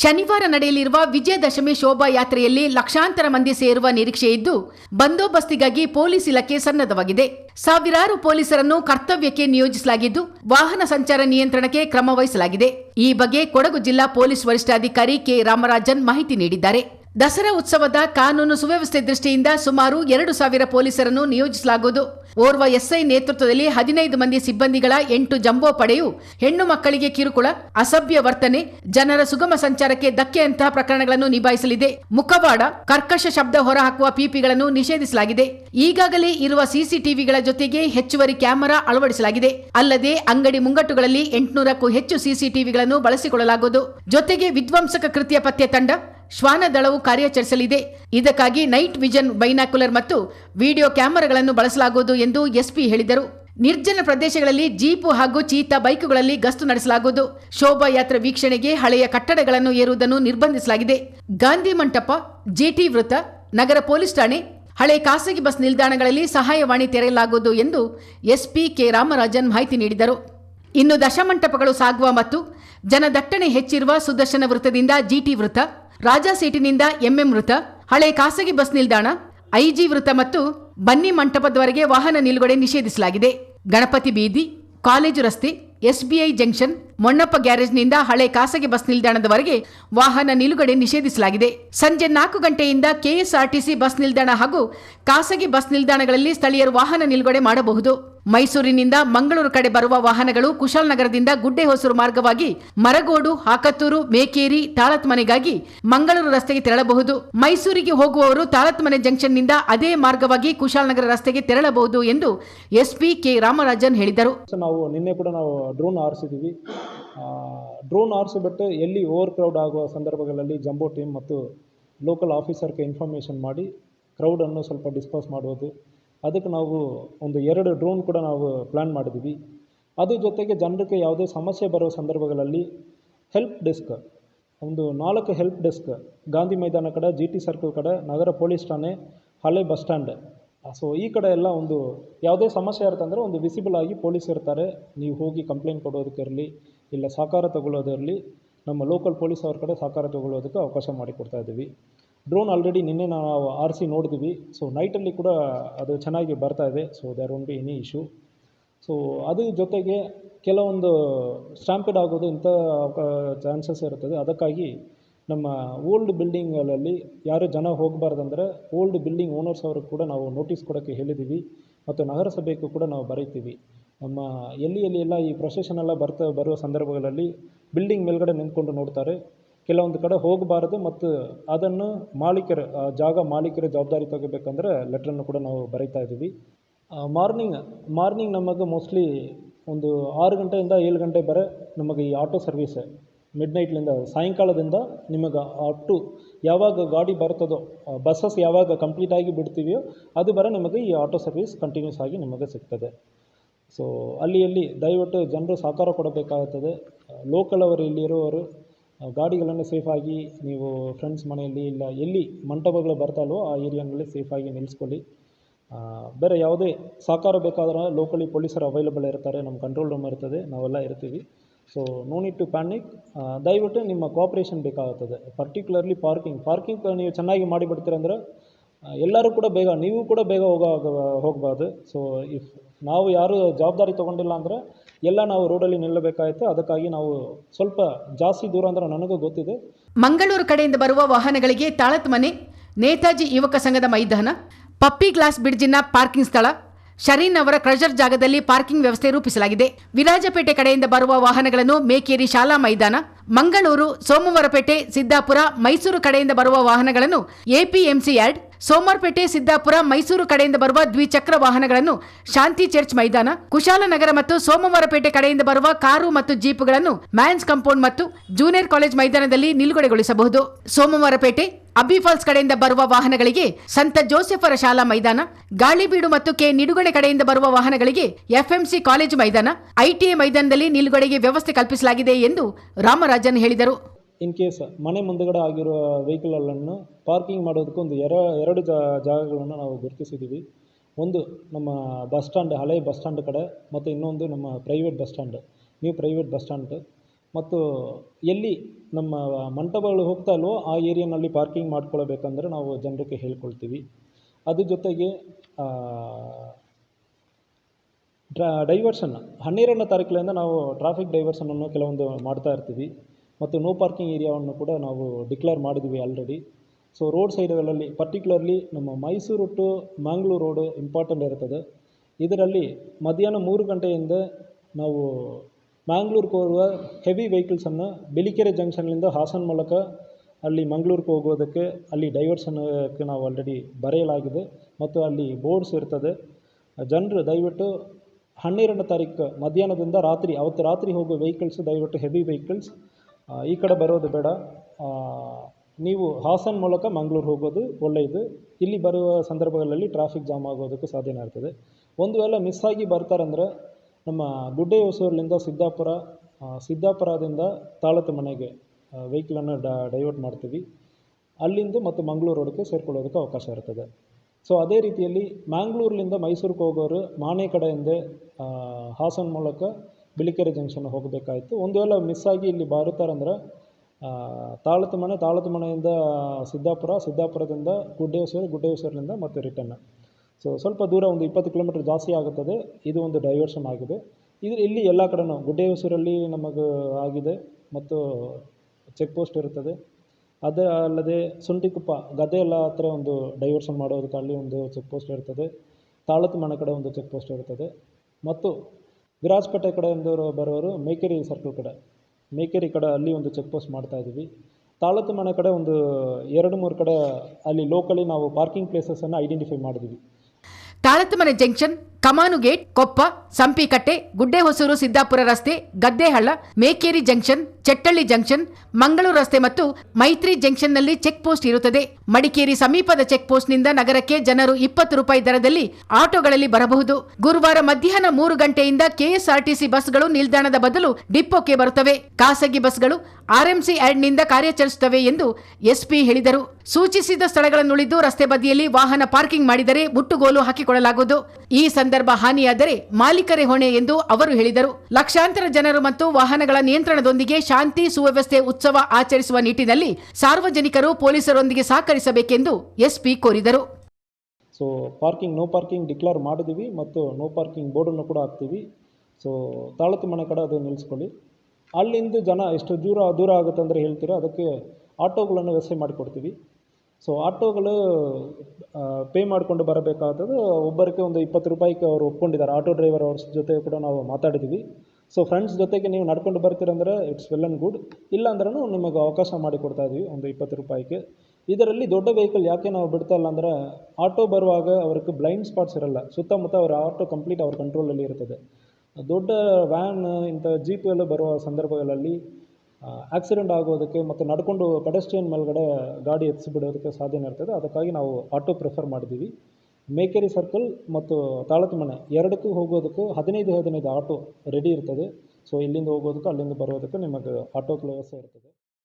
ಶನಿವಾರ ನಡೆಯಲಿರುವ ವಿಜಯದಶಮಿ ಶೋಭಾಯಾತ್ರೆಯಲ್ಲಿ ಲಕ್ಷಾಂತರ ಮಂದಿ ಸೇರುವ ನಿರೀಕ್ಷೆ ಇದ್ದು, ಬಂದೋಬಸ್ತಿಗಾಗಿ ಪೊಲೀಸ್ ಇಲಾಖೆ ಸನ್ನದ್ಧವಾಗಿದೆ. ಸಾವಿರಾರು ಪೊಲೀಸರನ್ನು ಕರ್ತವ್ಯಕ್ಕೆ ನಿಯೋಜಿಸಲಾಗಿದ್ದು, ವಾಹನ ಸಂಚಾರ ನಿಯಂತ್ರಣಕ್ಕೆ ಕ್ರಮ ವಹಿಸಲಾಗಿದೆ ಈ ಬಗ್ಗೆ ಕೊಡಗು ಜಿಲ್ಲಾ ಪೊಲೀಸ್ ವರಿಷ್ಠಾಧಿಕಾರಿ ಕೆ. ರಾಮರಾಜನ್ ಮಾಹಿತಿ ನೀಡಿದ್ದಾರೆ. ದಸರಾ ಉತ್ಸವದ ಕಾನೂನು ಸುವ್ಯವಸ್ಥೆ ದೃಷ್ಟಿಯಿಂದ ಸುಮಾರು ಎರಡು ಸಾವಿರ ಪೊಲೀಸರನ್ನು ನಿಯೋಜಿಸಲಾಗುವುದು. ಓರ್ವ ಎಸ್ಐ ನೇತೃತ್ವದಲ್ಲಿ ಹದಿನೈದು ಮಂದಿ ಸಿಬ್ಬಂದಿಗಳ ಎಂಟು ಜಂಬೋ ಪಡೆಯು ಹೆಣ್ಣು ಮಕ್ಕಳಿಗೆ ಕಿರುಕುಳ, ಅಸಭ್ಯ ವರ್ತನೆ, ಜನರ ಸುಗಮ ಸಂಚಾರಕ್ಕೆ ಧಕ್ಕೆಯಂತಹ ಪ್ರಕರಣಗಳನ್ನು ನಿಭಾಯಿಸಲಿದೆ. ಮುಖವಾಡ, ಕರ್ಕಶ ಶಬ್ದ ಹೊರಹಾಕುವ ಪಿಪಿಗಳನ್ನು ನಿಷೇಧಿಸಲಾಗಿದೆ. ಈಗಾಗಲೇ ಇರುವ ಸಿಸಿಟಿವಿಗಳ ಜೊತೆಗೆ ಹೆಚ್ಚುವರಿ ಕ್ಯಾಮೆರಾ ಅಳವಡಿಸಲಾಗಿದೆ. ಅಲ್ಲದೆ ಅಂಗಡಿ ಮುಂಗಟ್ಟುಗಳಲ್ಲಿ ಎಂಟುನೂರಕ್ಕೂ ಹೆಚ್ಚು ಸಿಸಿಟಿವಿಗಳನ್ನು ಬಳಸಿಕೊಳ್ಳಲಾಗುವುದು. ಜೊತೆಗೆ ವಿಧ್ವಂಸಕ ಕೃತ್ಯ ಪತ್ತೆ ತಂಡ ಶ್ವಾನ ದಳವು ಕಾರ್ಯಾಚರಿಸಲಿದೆ. ಇದಕ್ಕಾಗಿ ನೈಟ್ ವಿಜನ್, ಬೈನಾಕ್ಯುಲರ್ ಮತ್ತು ವಿಡಿಯೋ ಕ್ಯಾಮೆರಾಗಳನ್ನು ಬಳಸಲಾಗುವುದು ಎಂದು ಎಸ್ಪಿ ಹೇಳಿದರು. ನಿರ್ಜನ ಪ್ರದೇಶಗಳಲ್ಲಿ ಜೀಪು ಹಾಗೂ ಚೀತಾ ಬೈಕುಗಳಲ್ಲಿ ಗಸ್ತು ನಡೆಸಲಾಗುವುದು. ಶೋಭಾಯಾತ್ರೆ ವೀಕ್ಷಣೆಗೆ ಹಳೆಯ ಕಟ್ಟಡಗಳನ್ನು ಏರುವುದನ್ನು ನಿರ್ಬಂಧಿಸಲಾಗಿದೆ. ಗಾಂಧಿ ಮಂಟಪ ಜಿಟಿ ವೃತ್ತ, ನಗರ ಪೊಲೀಸ್ ಠಾಣೆ, ಹಳೆ ಖಾಸಗಿ ಬಸ್ ನಿಲ್ದಾಣಗಳಲ್ಲಿ ಸಹಾಯವಾಣಿ ತೆರೆಯಲಾಗುವುದು ಎಂದು ಎಸ್ಪಿ ಕೆ ರಾಮರಾಜನ್ ಮಾಹಿತಿ ನೀಡಿದರು. ಇನ್ನು ದಶಮಂಟಪಗಳು ಸಾಗುವ ಮತ್ತು ಜನದಟ್ಟಣೆ ಹೆಚ್ಚಿರುವ ಸುದರ್ಶನ ವೃತ್ತದಿಂದ ಜಿಟಿ ವೃತ್ತ ರಾಜಾ ಸೀಟಿನಿಂದ ಎಂಎಂ ವೃತ್ತ ಹಳೆ ಖಾಸಗಿ ಬಸ್ ನಿಲ್ದಾಣ, ಐಜಿ ವೃತ್ತ ಮತ್ತು ಬನ್ನಿ ಮಂಟಪದವರೆಗೆ ವಾಹನ ನಿಲುಗಡೆ ನಿಷೇಧಿಸಲಾಗಿದೆ. ಗಣಪತಿ ಬೀದಿ, ಕಾಲೇಜು ರಸ್ತೆ, ಎಸ್ಬಿಐ ಜಂಕ್ಷನ್, ಮೊಣ್ಣಪ್ಪ ಗ್ಯಾರೇಜ್ನಿಂದ ಹಳೆ ಖಾಸಗಿ ಬಸ್ ನಿಲ್ದಾಣದವರೆಗೆ ವಾಹನ ನಿಲುಗಡೆ ನಿಷೇಧಿಸಲಾಗಿದೆ. ಸಂಜೆ ನಾಲ್ಕು ಗಂಟೆಯಿಂದ ಕೆಎಸ್ಆರ್ಟಿಸಿ ಬಸ್ ನಿಲ್ದಾಣ ಹಾಗೂ ಖಾಸಗಿ ಬಸ್ ನಿಲ್ದಾಣಗಳಲ್ಲಿ ಸ್ಥಳೀಯರು ವಾಹನ ನಿಲುಗಡೆ ಮಾಡಬಹುದು. ಮೈಸೂರಿನಿಂದ ಮಂಗಳೂರು ಕಡೆ ಬರುವ ವಾಹನಗಳು ಕುಶಾಲನಗರದಿಂದ ಗುಡ್ಡೆ ಹೊಸೂರು ಮಾರ್ಗವಾಗಿ ಮರಗೋಡು, ಹಾಕತ್ತೂರು, ಮೇಕೇರಿ, ತಾಳತ್ಮನೆಗಾಗಿ ಮಂಗಳೂರು ರಸ್ತೆಗೆ ತೆರಳಬಹುದು. ಮೈಸೂರಿಗೆ ಹೋಗುವವರು ತಾಳತ್ಮನೆ ಜಂಕ್ಷನ್ನಿಂದ ಅದೇ ಮಾರ್ಗವಾಗಿ ಕುಶಾಲನಗರ ರಸ್ತೆಗೆ ತೆರಳಬಹುದು ಎಂದು ಎಸ್ಪಿ ಕೆ ರಾಮರಾಜನ್ ಹೇಳಿದರು. ನಾವು ನಿನ್ನೆ ಕೂಡ ನಾವು ಡ್ರೋನ್ ಆರಿಸಿದ್ದೀವಿ ಡ್ರೋನ್ ಆರಿಸಿಬಿಟ್ಟು ಎಲ್ಲಿ ಓವರ್ ಕ್ರೌಡ್ ಆಗುವ ಸಂದರ್ಭಗಳಲ್ಲಿ ಜಂಬೋ ಟೀಮ್ ಮತ್ತು ಲೋಕಲ್ ಆಫೀಸರ್ಗೆ ಇನ್ಫಾರ್ಮೇಷನ್ ಮಾಡಿ ಕ್ರೌಡನ್ನು ಸ್ವಲ್ಪ ಡಿಸ್ಪೋಸ್ ಮಾಡುವುದು. ಅದಕ್ಕೆ ನಾವು ಒಂದು ಎರಡು ಡ್ರೋನ್ ಕೂಡ ನಾವು ಪ್ಲ್ಯಾನ್ ಮಾಡಿದ್ದೀವಿ. ಅದ್ರ ಜೊತೆಗೆ ಜನರಿಗೆ ಯಾವುದೇ ಸಮಸ್ಯೆ ಬರೋ ಸಂದರ್ಭಗಳಲ್ಲಿ ಹೆಲ್ಪ್ ಡೆಸ್ಕ್, ಒಂದು ನಾಲ್ಕು ಹೆಲ್ಪ್ ಡೆಸ್ಕ್, ಗಾಂಧಿ ಮೈದಾನ ಕಡೆ, ಜಿ ಟಿ ಸರ್ಕಲ್ ಕಡೆ, ನಗರ ಪೊಲೀಸ್ ಠಾಣೆ, ಹಳೆ ಬಸ್ ಸ್ಟ್ಯಾಂಡ್. ಸೊ ಈ ಕಡೆ ಎಲ್ಲ ಒಂದು ಯಾವುದೇ ಸಮಸ್ಯೆ ಇರುತ್ತಂದರೆ ಒಂದು ವಿಸಿಬಲ್ ಆಗಿ ಪೊಲೀಸ್ ಇರ್ತಾರೆ. ನೀವು ಹೋಗಿ ಕಂಪ್ಲೇಂಟ್ ಕೊಡೋದಕ್ಕಿರಲಿ ಇಲ್ಲ ಸಹಕಾರ ತಗೊಳ್ಳೋದಿರಲಿ ನಮ್ಮ ಲೋಕಲ್ ಪೊಲೀಸ್ ಅವ್ರ ಕಡೆ ಸಹಕಾರ ತಗೊಳ್ಳೋದಕ್ಕೆ ಅವಕಾಶ ಮಾಡಿಕೊಡ್ತಾ ಇದ್ದೀವಿ. ಡ್ರೋನ್ ಆಲ್ರೆಡಿ ನಿನ್ನೆ ನಾವು ಆರಿಸಿ ನೋಡಿದ್ವಿ. ಸೊ ನೈಟಲ್ಲಿ ಕೂಡ ಅದು ಚೆನ್ನಾಗಿ ಬರ್ತಾ ಇದೆ. So there won't be any issue so ಅದ್ರ ಜೊತೆಗೆ ಕೆಲವೊಂದು ಸ್ಟ್ಯಾಂಪಿಡ್ ಆಗೋದು ಇಂಥ ಚಾನ್ಸಸ್ ಇರುತ್ತದೆ. ಅದಕ್ಕಾಗಿ ನಮ್ಮ ಓಲ್ಡ್ ಬಿಲ್ಡಿಂಗ್ಗಳಲ್ಲಿ ಯಾರು ಜನ ಹೋಗಬಾರ್ದಂದ್ರೆ ಓಲ್ಡ್ ಬಿಲ್ಡಿಂಗ್ ಓನರ್ಸ್ ಅವ್ರಿಗೆ ಕೂಡ ನಾವು ನೋಟಿಸ್ ಕೊಡೋಕ್ಕೆ ಹೇಳಿದ್ದೀವಿ. ಮತ್ತು ನಗರಸಭೆಗೂ ಕೂಡ ನಾವು ಬರೀತೀವಿ. ನಮ್ಮ ಎಲ್ಲಿ ಎಲ್ಲಿ ಎಲ್ಲ ಈ ಪ್ರೊಸೆಷನ್ ಎಲ್ಲ ಬರ್ತಾ, ಬರುವ ಸಂದರ್ಭಗಳಲ್ಲಿ ಬಿಲ್ಡಿಂಗ್ ಮೇಲ್ಗಡೆ ನಿಂತ್ಕೊಂಡು ನೋಡ್ತಾರೆ. ಕೆಲವೊಂದು ಕಡೆ ಹೋಗಬಾರದು ಮತ್ತು ಅದನ್ನು ಮಾಲೀಕರ ಜಾಗ ಮಾಲೀಕರ ಜವಾಬ್ದಾರಿ ತಗೋಬೇಕಂದ್ರೆ ಲೆಟ್ರನ್ನು ಕೂಡ ನಾವು ಬರೀತಾ ಇದ್ದೀವಿ. ಮಾರ್ನಿಂಗ್ ಮಾರ್ನಿಂಗ್ ನಮಗೆ ಮೋಸ್ಟ್ಲಿ ಒಂದು ಆರು ಗಂಟೆಯಿಂದ ಏಳು ಗಂಟೆ ಬರೆ ನಮಗೆ ಈ ಆಟೋ ಸರ್ವೀಸ್ ಮಿಡ್ ನೈಟ್ಲಿಂದ ಸಾಯಂಕಾಲದಿಂದ ನಿಮಗೆ ಅಪ್ ಟು ಯಾವಾಗ ಗಾಡಿ ಬರ್ತದೋ ಬಸ್ಸಸ್ ಯಾವಾಗ ಕಂಪ್ಲೀಟಾಗಿ ಬಿಡ್ತೀವಿಯೋ ಅದು ಬರ ನಿಮಗೆ ಈ ಆಟೋ ಸರ್ವಿಸ್ ಕಂಟಿನ್ಯೂಸ್ ಆಗಿ ನಿಮಗೆ ಸಿಗ್ತದೆ. ಸೊ ಅಲ್ಲಿ ಅಲ್ಲಿ ದಯವಿಟ್ಟು ಜನರು ಸಹಕಾರ ಕೊಡಬೇಕಾಗುತ್ತದೆ ಲೋಕಲ್ ಅವರು, ಇಲ್ಲಿರುವವರು ಗಾಡಿಗಳನ್ನು ಸೇಫಾಗಿ ನೀವು ಫ್ರೆಂಡ್ಸ್ ಮನೆಯಲ್ಲಿ ಇಲ್ಲ ಎಲ್ಲಿ ಮಂಟಪಗಳು ಬರ್ತಾಲ್ವೋ ಆ ಏರಿಯಾಗಳಲ್ಲಿ ಸೇಫಾಗಿ ನಿಲ್ಲಿಸ್ಕೊಳ್ಳಿ ಬೇರೆ ಯಾವುದೇ ಸಹಕಾರ ಬೇಕಾದ್ರೆ ಲೋಕಲಿ ಪೊಲೀಸರು ಅವೈಲೇಬಲ್ ಇರ್ತಾರೆ, ನಮ್ಮ ಕಂಟ್ರೋಲ್ ರೂಮ್ ಇರ್ತದೆ, ನಾವೆಲ್ಲ ಇರ್ತೀವಿ. So no need to panic ದಯವಿಟ್ಟು ನಿಮ್ಮ ಕೋಆಪ್ರೇಷನ್ ಬೇಕಾಗುತ್ತದೆ. ಪರ್ಟಿಕ್ಯುಲರ್ಲಿ ಪಾರ್ಕಿಂಗ್ ಪಾರ್ಕಿಂಗ್ ನೀವು ಚೆನ್ನಾಗಿ ಮಾಡಿಬಿಡ್ತೀರಂದ್ರೆ ಎಲ್ಲರೂ ಕೂಡ ಬೇಗ, ನೀವು ಕೂಡ ಬೇಗ ಹೋಗೋ ಹೋಗಬಾರ್ದು. ಸೊ ಇಫ್ ನಾವು ಯಾರು ಜವಾಬ್ದಾರಿ ತೊಗೊಂಡಿಲ್ಲ ಅಂದರೆ ಎಲ್ಲ ನಾವು ರೋಡಲ್ಲಿ ನಿಲ್ಲಬೇಕಾಯಿತು. ಅದಕ್ಕಾಗಿ ನಾವು ಸ್ವಲ್ಪ ಜಾಸ್ತಿ ದೂರ ಅಂದ್ರೆ ನನಗೂ ಗೊತ್ತಿದೆ. ಮಂಗಳೂರು ಕಡೆಯಿಂದ ಬರುವ ವಾಹನಗಳಿಗೆ ತಾಳತ್ಮನೆ ನೇತಾಜಿ ಯುವಕ ಸಂಘದ ಮೈದಾನ, ಪಪ್ಪಿ ಗ್ಲಾಸ್ ಬ್ರಿಡ್ಜಿನ ಪಾರ್ಕಿಂಗ್ ಸ್ಥಳ, ಶರೀನ್ ಅವರ ಕ್ರಷರ್ ಜಾಗದಲ್ಲಿ ಪಾರ್ಕಿಂಗ್ ವ್ಯವಸ್ಥೆ ರೂಪಿಸಲಾಗಿದೆ. ವಿರಾಜಪೇಟೆ ಕಡೆಯಿಂದ ಬರುವ ವಾಹನಗಳನ್ನು ಮೇಕೇರಿ ಶಾಲಾ ಮೈದಾನ, ಮಂಗಳೂರು ಸೋಮವಾರಪೇಟೆ, ಸಿದ್ದಾಪುರ, ಮೈಸೂರು ಕಡೆಯಿಂದ ಬರುವ ವಾಹನಗಳನ್ನು ಎಪಿಎಂಸಿ ಯಾರ್ಡ್ ಸೋಮವಾರಪೇಟೆ ಸಿದ್ದಾಪುರ, ಮೈಸೂರು ಕಡೆಯಿಂದ ಬರುವ ದ್ವಿಚಕ್ರ ವಾಹನಗಳನ್ನು ಶಾಂತಿ ಚರ್ಚ್ ಮೈದಾನ ಕುಶಾಲನಗರ ಮತ್ತು ಸೋಮವಾರಪೇಟೆ ಕಡೆಯಿಂದ ಬರುವ ಕಾರು ಮತ್ತು ಜೀಪ್ಗಳನ್ನು ಮ್ಯಾನ್ಸ್ ಕಾಂಪೌಂಡ್ ಮತ್ತು ಜೂನಿಯರ್ ಕಾಲೇಜ್ ಮೈದಾನದಲ್ಲಿ ನಿಲುಗಡೆಗೊಳಿಸಬಹುದು. ಸೋಮವಾರಪೇಟೆ, ಅಬ್ಬಿ ಫಾಲ್ಸ್ ಕಡೆಯಿಂದ ಬರುವ ವಾಹನಗಳಿಗೆ ಸಂತ ಜೋಸೆಫರ ಶಾಲಾ ಮೈದಾನ, ಗಾಳಿಬೀಡು ಮತ್ತು ಕೆ ನಿಡುಗಡೆ ಕಡೆಯಿಂದ ಬರುವ ವಾಹನಗಳಿಗೆ ಎಫ್ಎಂಸಿ ಕಾಲೇಜು ಮೈದಾನ, ಐಟಿಐ ಮೈದಾನದಲ್ಲಿ ನಿಲುಗಡೆಗೆ ವ್ಯವಸ್ಥೆ ಕಲ್ಪಿಸಲಾಗಿದೆ ಎಂದು ರಾಮರಾಜನ್ ಹೇಳಿದರು. ಇನ್ ಕೇಸ್ ಮನೆ ಮುಂದುಗಡೆ ಆಗಿರೋ ವೆಹಿಕಲ್ಗಳನ್ನು ಪಾರ್ಕಿಂಗ್ ಮಾಡೋದಕ್ಕೆ ಒಂದು ಎರ, ಎರಡು ಜಾಗಗಳನ್ನು ನಾವು ಗುರುತಿಸಿದ್ದೀವಿ. ಒಂದು ನಮ್ಮ ಬಸ್ ಸ್ಟ್ಯಾಂಡ್ ಹಳೆಯ ಬಸ್ ಸ್ಟ್ಯಾಂಡ್ ಕಡೆ ಮತ್ತು ಇನ್ನೊಂದು ನಮ್ಮ private bus stand new private bus stand ಮತ್ತು ಎಲ್ಲಿ ನಮ್ಮ ಮಂಟಪಗಳು ಹೋಗ್ತಾ ಇಲ್ವೋ ಆ ಏರಿಯಾನಲ್ಲಿ ಪಾರ್ಕಿಂಗ್ ಮಾಡ್ಕೊಳ್ಬೇಕಂದ್ರೆ ನಾವು ಜನರಿಗೆ ಹೇಳ್ಕೊಳ್ತೀವಿ. ಅದ್ರ ಜೊತೆಗೆ ಡ್ರಾ ಡೈವರ್ಷನ್ ಹನ್ನೆರಡನೇ ತಾರೀಕಿನಿಂದ ನಾವು ಟ್ರಾಫಿಕ್ ಡೈವರ್ಷನನ್ನು ಕೆಲವೊಂದು ಮಾಡ್ತಾ ಇರ್ತೀವಿ. ಮತ್ತು ನೋ ಪಾರ್ಕಿಂಗ್ ಏರಿಯಾವನ್ನು ಕೂಡ ನಾವು ಡಿಕ್ಲೇರ್ ಮಾಡಿದ್ದೀವಿ ಆಲ್ರೆಡಿ ಸೊ ರೋಡ್ ಸೈಡ್ಗಳಲ್ಲಿ ಪರ್ಟಿಕ್ಯುಲರ್ಲಿ ನಮ್ಮ Mysuru to Mangalore road important ಇರ್ತದೆ ಇದರಲ್ಲಿ ಮಧ್ಯಾಹ್ನ ಮೂರು ಗಂಟೆಯಿಂದ ನಾವು ಮ್ಯಾಂಗ್ಳೂರ್ಗೆ ಹೋಗುವ ಹೆವಿ ವೆಹಿಕಲ್ಸನ್ನು ಬಿಳಿಕೆರೆ ಜಂಕ್ಷನ್ನಿಂದ ಹಾಸನ ಮೂಲಕ ಅಲ್ಲಿ ಮಂಗಳೂರಿಗೆ ಹೋಗೋದಕ್ಕೆ ಅಲ್ಲಿ ಡೈವರ್ಷನ್ಗೆ ನಾವು ಆಲ್ರೆಡಿ ಬರೆಯಲಾಗಿದೆ. ಮತ್ತು ಅಲ್ಲಿ ಬೋರ್ಡ್ಸ್ ಇರ್ತದೆ. ಜನರು ದಯವಿಟ್ಟು ಹನ್ನೆರಡನೇ ತಾರೀಕು ಮಧ್ಯಾಹ್ನದಿಂದ ರಾತ್ರಿ, ಅವತ್ತು ರಾತ್ರಿ ಹೋಗೋ ವೆಹಿಕಲ್ಸ್ ದಯವಿಟ್ಟು ಹೆವಿ ವೆಹಿಕಲ್ಸ್ ಈ ಕಡೆ ಬರೋದು ಬೇಡ. ನೀವು ಹಾಸನ ಮೂಲಕ ಮಂಗಳೂರು ಹೋಗೋದು ಒಳ್ಳೆಯದು. ಇಲ್ಲಿ ಬರುವ ಸಂದರ್ಭಗಳಲ್ಲಿ ಟ್ರಾಫಿಕ್ ಜಾಮ್ ಆಗೋದಕ್ಕೆ ಸಾಧ್ಯನೇ ಇರ್ತದೆ. ಒಂದು ವೇಳೆ ಮಿಸ್ ಆಗಿ ಬರ್ತಾರಂದ್ರೆ ನಮ್ಮ ಗುಡ್ಡೆ ಹೊಸೂರಿನಿಂದ ಸಿದ್ದಾಪುರ ಸಿದ್ದಾಪುರದಿಂದ ತಾಳತ ಮನೆಗೆ ವೆಹಿಕಲನ್ನು ಡೈವರ್ಟ್ ಮಾಡ್ತೀವಿ. ಅಲ್ಲಿಂದ ಮತ್ತು ಮಂಗಳೂರು ರೋಡ್ಗೆ ಸೇರ್ಕೊಳ್ಳೋದಕ್ಕೆ ಅವಕಾಶ ಇರ್ತದೆ. ಸೊ ಅದೇ ರೀತಿಯಲ್ಲಿ ಮ್ಯಾಂಗ್ಳೂರಿನಿಂದ ಮೈಸೂರಿಗೆ ಹೋಗೋರು ಮಾನೆ ಕಡೆಯಿಂದ ಹಾಸನ ಮೂಲಕ ಬಿಳಿಕೆರೆ ಜಂಕ್ಷನ್ ಹೋಗಬೇಕಾಯ್ತು. ಒಂದು ವೇಳೆ ಮಿಸ್ ಆಗಿ ಇಲ್ಲಿ ಬರುತ್ತಾರಂದ್ರೆ ತಾಳತ ಮನೆ ತಾಳತ ಮನೆಯಿಂದ ಸಿದ್ದಾಪುರ, ಸಿದ್ದಾಪುರದಿಂದ ಗುಡ್ಡೇಶ್ವರ ಗುಡ್ಡೇಶ್ವರದಿಂದ ಮತ್ತು ರಿಟರ್ನ್ ಸೊ ಸ್ವಲ್ಪ ದೂರ ಒಂದು ಇಪ್ಪತ್ತು ಕಿಲೋಮೀಟರ್ ಜಾಸ್ತಿ ಆಗುತ್ತದೆ. ಇದು ಒಂದು ಡೈವರ್ಷನ್ ಆಗಿದೆ. ಇದು ಇಲ್ಲಿ ಎಲ್ಲ ಕಡೆನೂ ಗುಡ್ಡೇಶ್ವರಲ್ಲಿ ನಮಗೆ ಆಗಿದೆ ಮತ್ತು ಚೆಕ್ ಪೋಸ್ಟ್ ಇರುತ್ತದೆ. ಅದೇ ಅಲ್ಲದೆ ಸುಂಟಿಕುಪ್ಪ ಗದ್ದೆ ಎಲ್ಲ ಹತ್ರ ಒಂದು ಡೈವರ್ಷನ್ ಮಾಡೋದಕ್ಕೆ ಅಲ್ಲಿ ಒಂದು ಚೆಕ್ ಪೋಸ್ಟ್ ಇರ್ತದೆ ತಾಳತ್ ಮನೆ ಕಡೆ ಒಂದು ಚೆಕ್ ಪೋಸ್ಟ್ ಇರ್ತದೆ ಮತ್ತು ವಿರಾಜಪೇಟೆ ಕಡೆಯಿಂದ ಬರೋರು ಮೇಕೆರಿ ಸರ್ಕಲ್ ಕಡೆ. ಮೇಕೆರಿ ಕಡೆ ಅಲ್ಲಿ ಒಂದು ಚೆಕ್ ಪೋಸ್ಟ್ ಮಾಡ್ತಾ ಇದ್ದೀವಿ. ತಾಳತ್ತು ಮನೆ ಕಡೆ ಒಂದು ಎರಡು ಮೂರು ಕಡೆ ಅಲ್ಲಿ ಲೋಕಲಿ ನಾವು ಪಾರ್ಕಿಂಗ್ ಪ್ಲೇಸಸನ್ನು ಐಡೆಂಟಿಫೈ ಮಾಡಿದ್ದೀವಿ. ಮನೆ ಜಂಕ್ಷನ್ ಕಮಾನು ಗೇಟ್ ಕೊಪ್ಪ, ಸಂಪಿಕಟ್ಟೆ ಗುಡ್ಡೆ ಹೊಸೂರು ಸಿದ್ದಾಪುರ ರಸ್ತೆ, ಗದ್ದೆಹಳ್ಳ, ಮೇಕೇರಿ ಜಂಕ್ಷನ್, ಚಟ್ಟಳ್ಳಿ ಜಂಕ್ಷನ್, ಮಂಗಳೂರು ರಸ್ತೆ ಮತ್ತು ಮೈತ್ರಿ ಜಂಕ್ಷನ್ನಲ್ಲಿ ಚೆಕ್ ಪೋಸ್ಟ್ ಇರುತ್ತದೆ. ಮಡಿಕೇರಿ ಸಮೀಪದ ಚೆಕ್ ಪೋಸ್ಟ್ನಿಂದ ನಗರಕ್ಕೆ ಜನರು ಇಪ್ಪತ್ತು ರೂಪಾಯಿ ದರದಲ್ಲಿ ಆಟೋಗಳಲ್ಲಿ ಬರಬಹುದು. ಗುರುವಾರ ಮಧ್ಯಾಹ್ನ ಮೂರು ಗಂಟೆಯಿಂದ ಕೆಎಸ್ಆರ್ಟಿಸಿ ಬಸ್ಗಳು ನಿಲ್ದಾಣದ ಬದಲು ಡಿಪೋಕ್ಕೆ ಬರುತ್ತವೆ. ಖಾಸಗಿ ಬಸ್ಗಳು ಆರ್ಎಂಸಿ ನಿಂದ ಕಾರ್ಯಾಚರಿಸುತ್ತವೆ ಎಂದು ಎಸ್ಪಿ ಹೇಳಿದರು. ಸೂಚಿಸಿದ ಸ್ಥಳಗಳನ್ನುಳಿದು ರಸ್ತೆ ಬದಿಯಲ್ಲಿ ವಾಹನ ಪಾರ್ಕಿಂಗ್ ಮಾಡಿದರೆ ಮುಟ್ಟುಗೋಲು ಹಾಕಿಕೊಳ್ಳಲಾಗುವುದು. ಈ ಸಂದರ್ಭ ಹಾನಿಯಾದರೆ ಮಾಲೀಕರೇ ಹೊಣೆ ಎಂದು ಅವರು ಹೇಳಿದರು. ಲಕ್ಷಾಂತರ ಜನರು ಮತ್ತು ವಾಹನಗಳ ನಿಯಂತ್ರಣದೊಂದಿಗೆ ಶಾಂತಿ, ಸುವ್ಯವಸ್ಥೆ, ಉತ್ಸವ ಆಚರಿಸುವ ನಿಟ್ಟಿನಲ್ಲಿ ಸಾರ್ವಜನಿಕರು ಪೊಲೀಸರೊಂದಿಗೆ ಸಹಕರಿಸಬೇಕೆಂದು ಎಸ್ಪಿ ಕೋರಿದರು. So parking no parking declare ಮಾಡಿದೀವಿ ಮತ್ತು ನೋ ಪಾರ್ಕಿಂಗ್ ಬೋರ್ಡನ್ನು ಕೂಡ ಹಾಕ್ತೀವಿ. ಸೊ ತಾಳತು ಮನೆ ಕಡೆ ಅದು ನಿಲ್ಲಿಸ್ಕೊಳ್ಳಿ ಅಲ್ಲಿಂದ ಜನ ಎಷ್ಟು ದೂರ ದೂರ ಆಗುತ್ತೆ ಅಂದರೆ ಹೇಳ್ತೀರೋ? ಅದಕ್ಕೆ ಆಟೋಗಳನ್ನು ವ್ಯವಸ್ಥೆ ಮಾಡಿಕೊಡ್ತೀವಿ. ಸೊ ಆಟೋಗಳು ಪೇ ಮಾಡಿಕೊಂಡು ಬರಬೇಕಾದದ್ದು ಒಬ್ಬರಿಗೆ ಒಂದು ಇಪ್ಪತ್ತು ರೂಪಾಯಿಗೆ ಅವರು ಒಪ್ಕೊಂಡಿದ್ದಾರೆ. ಆಟೋ ಡ್ರೈವರ್ ಅವ್ರ ಜೊತೆ ಕೂಡ ನಾವು ಮಾತಾಡಿದ್ದೀವಿ. ಸೊ ಫ್ರೆಂಡ್ಸ್ ಜೊತೆಗೆ ನೀವು ನಡ್ಕೊಂಡು ಬರ್ತೀರಂದ್ರೆ ಇಟ್ಸ್ ವೆಲ್ ಆ್ಯಂಡ್ ಗುಡ್ ಇಲ್ಲ ಅಂದ್ರೂ ನಿಮಗೆ ಅವಕಾಶ ಮಾಡಿಕೊಡ್ತಾ ಇದ್ದೀವಿ ಒಂದು ಇಪ್ಪತ್ತು ರೂಪಾಯಿಗೆ. ಇದರಲ್ಲಿ ದೊಡ್ಡ ವೆಹಿಕಲ್ ಯಾಕೆ ನಾವು ಬಿಡ್ತಾ ಇಲ್ಲ ಅಂದರೆ ಆಟೋ ಬರುವಾಗ ಅವ್ರಿಗೆ ಬ್ಲೈಂಡ್ ಸ್ಪಾಟ್ಸ್ ಇರಲ್ಲ. ಸುತ್ತಮುತ್ತ ಅವರ ಆಟೋ ಕಂಪ್ಲೀಟ್ ಅವ್ರ ಕಂಟ್ರೋಲಲ್ಲಿ ಇರ್ತದೆ. ದೊಡ್ಡ ವ್ಯಾನ್ ಇಂಥ ಜೀಪ್ ಎಲ್ಲ ಬರುವ ಸಂದರ್ಭಗಳಲ್ಲಿ ಆಕ್ಸಿಡೆಂಟ್ ಆಗೋದಕ್ಕೆ ಮತ್ತು ನಡ್ಕೊಂಡು ಪೆಡೆಸ್ಟ್ರಿಯನ್ ಮೇಲ್ಗಡೆ ಗಾಡಿ ಎತ್ತಿಸ್ಬಿಡೋದಕ್ಕೆ ಸಾಧ್ಯನೇ ಇರ್ತದೆ. ಅದಕ್ಕಾಗಿ ನಾವು ಆಟೋ ಪ್ರಿಫರ್ ಮಾಡಿದ್ದೀವಿ. ಮೇಕೆರಿ ಸರ್ಕಲ್ ಮತ್ತು ತಾಳತ್ ಮನೆ ಎರಡಕ್ಕೂ ಹೋಗೋದಕ್ಕೂ ಹದಿನೈದು ಹದಿನೈದು ಆಟೋ ರೆಡಿ ಇರ್ತದೆ. ಸೊ ಇಲ್ಲಿಂದ ಹೋಗೋದಕ್ಕೂ ಅಲ್ಲಿಂದ ಬರೋದಕ್ಕೂ ನಿಮಗೆ ಆಟೋ ವ್ಯವಸ್ಥೆ ಇರ್ತದೆ.